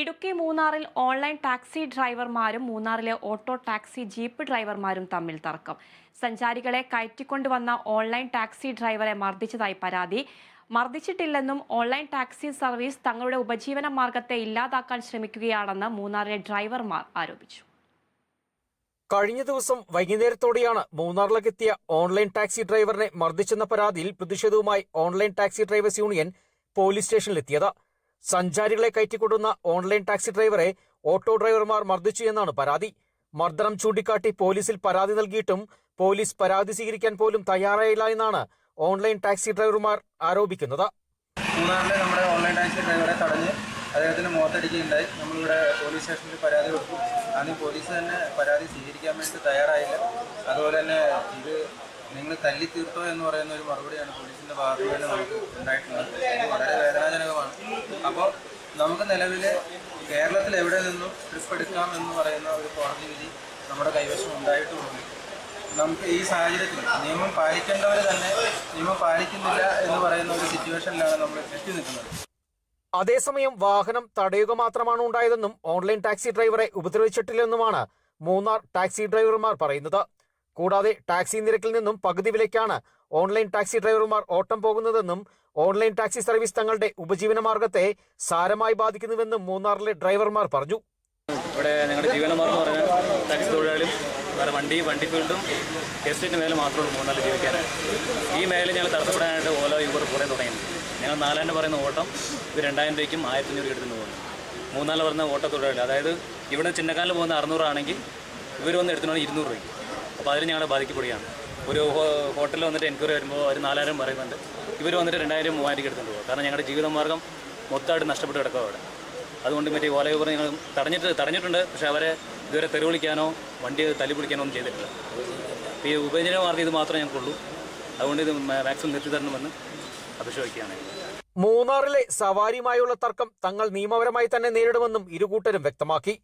ഇടുക്കി മൂന്നാറിൽ online taxi ഡ്രൈവർമാരും മൂന്നാറിലെ auto taxi jeep ഡ്രൈവർമാരും തമ്മിൽ തർക്കം. സഞ്ചാരികളെ കയറ്റിക്കൊണ്ടുവന്ന ഓൺലൈൻ ടാക്സി ഡ്രൈവറെ മർദ്ദിച്ചതായി പരാതി. മർദ്ദിച്ചിട്ടില്ലെന്നും ഓൺലൈൻ ടാക്സി സർവീസ് തങ്ങളുടെ ഉപജീവന മാർഗത്തെ ഇല്ലാതാക്കാൻ ശ്രമിക്കുകയാണെന്ന് മൂന്നാറിലെ ഡ്രൈവർമാർ ആരോപിച്ചു. കഴിഞ്ഞ ദിവസം വൈകുന്നേരത്തോടെയാണ് മൂന്നാറിലേക്കെത്തിയ ഓൺലൈൻ ടാക്സി ഡ്രൈവറിനെ മർദ്ദിച്ചെന്ന പരാതിയിൽ പ്രതിഷേധവുമായി online taxi drivers union police സ്റ്റേഷനിലെത്തിയത്. സഞ്ചാരികളെ കയറ്റിക്കൊണ്ടുന്ന ഓൺലൈൻ ടാക്സി ഡ്രൈവറെ ഓട്ടോ ഡ്രൈവർമാർ മർദ്ദിച്ചു എന്നാണ് പരാതി. മർദ്ദനം ചൂണ്ടിക്കാട്ടി പോലീസിൽ പരാതി നൽകിയിട്ടും പോലീസ് പരാതി സ്വീകരിക്കാൻ പോലും തയ്യാറായില്ല എന്നാണ് ഓൺലൈൻ ടാക്സി ഡ്രൈവർമാർ ആരോപിക്കുന്നത്. മൂന്നാറിലെ നമ്മുടെ ഓൺലൈൻ ടാക്സി ഡ്രൈവറെ തടഞ്ഞ് അദ്ദേഹത്തിന് മുഖത്തടിക്കുകയുണ്ടായി നമ്മളിവിടെ പോലീസ് സ്റ്റേഷനിൽ പരാതി കൊടുത്തു. അന്ന് പോലീസ് തന്നെ പരാതി സ്വീകരിക്കാൻ വേണ്ടി തയ്യാറായില്ല. അതുപോലെ തന്നെ ഇത് നിങ്ങൾ തല്ലി തീർത്തോ എന്ന് പറയുന്ന ഒരു മറുപടിയാണ് പോലീസിന്റെ ഭാഗത്തു നിന്ന് നമുക്ക് ഉണ്ടായിട്ടുള്ളത്. വളരെ വേദനാജനകമാണ്. അപ്പോൾ നമുക്ക് നിലവിൽ കേരളത്തിൽ എവിടെ നിന്നും ട്രിപ്പ് എടുക്കാം എന്ന് പറയുന്ന ഒരു കോടതി വിധി നമ്മുടെ കൈവശം ഉണ്ടായിട്ടുമുണ്ട്. നമുക്ക് ഈ സാഹചര്യത്തിൽ നിയമം പാലിക്കേണ്ടവർ തന്നെ നിയമം പാലിക്കുന്നില്ല എന്ന് പറയുന്ന ഒരു സിറ്റുവേഷനിലാണ് നമ്മൾ എത്തി നിൽക്കുന്നത്. അതേസമയം വാഹനം തടയുക മാത്രമാണ് ഉണ്ടായതെന്നും ഓൺലൈൻ ടാക്സി ഡ്രൈവറെ ഉപദ്രവിച്ചിട്ടില്ലെന്നുമാണ് മൂന്നാർ ടാക്സി ഡ്രൈവർമാർ പറയുന്നത്. കൂടാതെ ടാക്സി നിരക്കിൽ നിന്നും പകുതി വിലയ്ക്കാണ് ഓൺലൈൻ ടാക്സി ഡ്രൈവർമാർ ഓട്ടം പോകുന്നതെന്നും ഓൺലൈൻ ടാക്സി സർവീസ് തങ്ങളുടെ ഉപജീവന മാർഗത്തെ സാരമായി ബാധിക്കുന്നുവെന്നും മൂന്നാറിലെ ഡ്രൈവർമാർ പറഞ്ഞു. ഇവിടെ ഞങ്ങളുടെ ജീവനമാർഗം പറഞ്ഞാൽ ടാക്സി തൊഴിലാളിയും വേറെ വണ്ടി വണ്ടി ഫീൽഡും എസ്റ്റേറ്റിന് മേലെ മാത്രമേ മൂന്നാറിൽ ജീവിക്കാനായിട്ട് ഈ മേഖല ഞങ്ങൾ തടസ്സപ്പെടാനായിട്ട് ഓല യൂബർ കുറേ തുടങ്ങി ഞങ്ങൾ നാലായിരം പറയുന്ന ഓട്ടം ഇത് രണ്ടായിരം രൂപയ്ക്കും ആയിരത്തി അഞ്ഞൂറ് എടുത്തുകൊണ്ട് പോകുന്നു മൂന്നാൽ പറയുന്ന ഓട്ട തൊഴിലാളി അതായത് ഇവിടെ ചിന്നക്കാലിൽ പോകുന്ന അറുന്നൂറാണെങ്കിൽ ഇവർ വന്ന് എടുത്തുകൊണ്ട് ഇരുന്നൂറ് രൂപയ്ക്ക്. അപ്പോൾ അതിൽ ഞങ്ങളെ ബാധിക്കപ്പെടുകയാണ്. ഒരു ഹോട്ടലിൽ വന്നിട്ട് എൻക്വയറി വരുമ്പോൾ അവർ നാലായിരം പറയുന്നുണ്ട്. ഇവർ വന്നിട്ട് രണ്ടായിരം മൂവായിരം എടുത്തുകൊണ്ട് പോകും. കാരണം ഞങ്ങളുടെ ജീവിതമാർഗം മൊത്തമായിട്ട് നഷ്ടപ്പെട്ട് കിടക്കുക അവിടെ. അതുകൊണ്ട് മറ്റേ ഓല ഊബർ ഞങ്ങൾ തടഞ്ഞിട്ട് തടഞ്ഞിട്ടുണ്ട്. പക്ഷേ അവരെ ഇതുവരെ തെറി വിളിക്കാനോ വണ്ടി തല്ലി പിടിക്കാനോ ഒന്നും ചെയ്തിട്ടില്ല. ഈ ഉപജീവന മാർഗം ഇത് മാത്രമേ ഞങ്ങൾക്കുള്ളൂ. അതുകൊണ്ട് ഇത് മാക്സിമം നിർത്തി തരണമെന്ന് അപേക്ഷിക്കുകയാണ് മൂന്നാറിലെ സവാരിയുമായുള്ള തർക്കം തങ്ങൾ നിയമപരമായി തന്നെ നേരിടുമെന്നും ഇരുകൂട്ടരും വ്യക്തമാക്കി.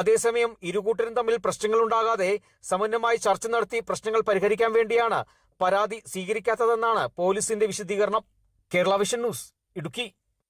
അതേസമയം ഇരുകൂട്ടരും തമ്മിൽ പ്രശ്നങ്ങളുണ്ടാകാതെ സമന്വയമായി ചർച്ച നടത്തി പ്രശ്നങ്ങൾ പരിഹരിക്കാൻ വേണ്ടിയാണ് പരാതി സ്വീകരിക്കാത്തതെന്നാണ് പോലീസിന്റെ വിശദീകരണം. Kerala vision news Idukki.